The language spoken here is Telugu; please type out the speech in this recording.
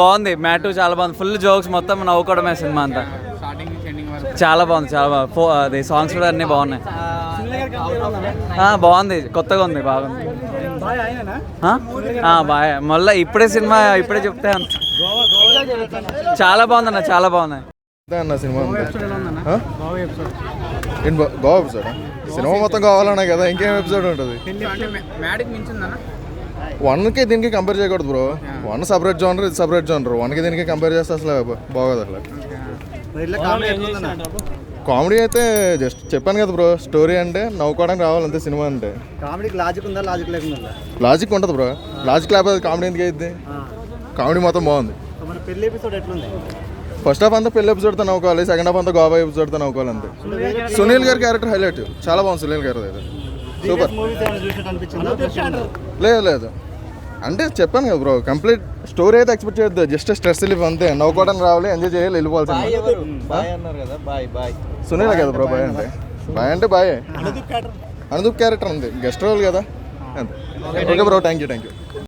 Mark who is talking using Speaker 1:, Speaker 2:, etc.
Speaker 1: బాగుంది. మ్యాట్ చాలా బాగుంది. ఫుల్ జోక్స్ మొత్తం నవ్వుకోవడమే సినిమా అంతా.
Speaker 2: స్టార్టింగ్ నుంచి ఎండింగ్ వరకు.
Speaker 1: చాలా బాగుంది చాలా బాగుంది. ఫో అది సాంగ్స్ కూడా అన్నీ బాగున్నాయి. ఆ, బాగుంది. కొత్తగా ఉంది బాగుంది బాగా మళ్ళీ ఇప్పుడే సినిమా ఇప్పుడే చెప్తే అంత. చాలా బాగుంది అన్న చాలా బాగున్నాయి
Speaker 3: అన్న సినిమా గోవా ఎపిసోడ్ సినిమా మొత్తం కావాలన్నా కదా ఇంకేం ఎపిసోడ్ ఉంటుంది? వన్కి దీనికి కంపేర్ చేయకూడదు బ్రో వన్ సపరేట్ జోనర్ ఇది సపరేట్ జోనర్ వన్కి దీనికి కంపేర్ చేస్తే అసలు బాగోదు అసలు. కామెడీ అయితే జస్ట్ చెప్పాను కదా బ్రో స్టోరీ అంటే నవ్వుకోవడానికి రావాలి అంతే సినిమా అంటే.
Speaker 4: కామెడీకి లాజిక్ ఉందా లాజిక్ లేకుండా
Speaker 3: లాజిక్ ఉంటుంది బ్రో లాజిక్ లేకపోతే కామెడీ ఎందుకు అయింది కామెడీ మొత్తం బాగుంది.
Speaker 4: పెళ్ళి ఎపిసోడ్ ఎట్లుంది?
Speaker 3: ఫస్ట్ హాఫ్ అంతా పెళ్ళి ఎపిసోడ్తో నవ్వుకోవాలి సెకండ్ హాఫ్ అంతా గోవా ఎపిసోడ్తో నవ్వుకోవాలి అంతే. సునీల్ గారి క్యారెక్టర్ హైలైట్ చాలా బాగుంది సునీల్ గారి అయితే సూపర్ లేదు లేదు. అంటే చెప్పాను కదా బ్రో కంప్లీట్ స్టోరీ అయితే ఎక్స్పెక్ట్ చేయొద్దు. జస్ట్ స్ట్రెస్ రిలీఫ్ అంతే. నవ్వుకోవడానికి రావాలి ఎంజాయ్ చేయాలి వెళ్ళిపోవాల్సింది.
Speaker 4: బాయ్ అన్నారు కదా బాయ్ బాయ్.
Speaker 3: సునీల్ కదా బ్రో బాయ్ అంటే. బాయ్ అంటే బాయ్. అనుదూప్ క్యారెక్టర్. ఉంది. గెస్ట్ రోల్ కదా? అంతే. Okay bro thank you thank you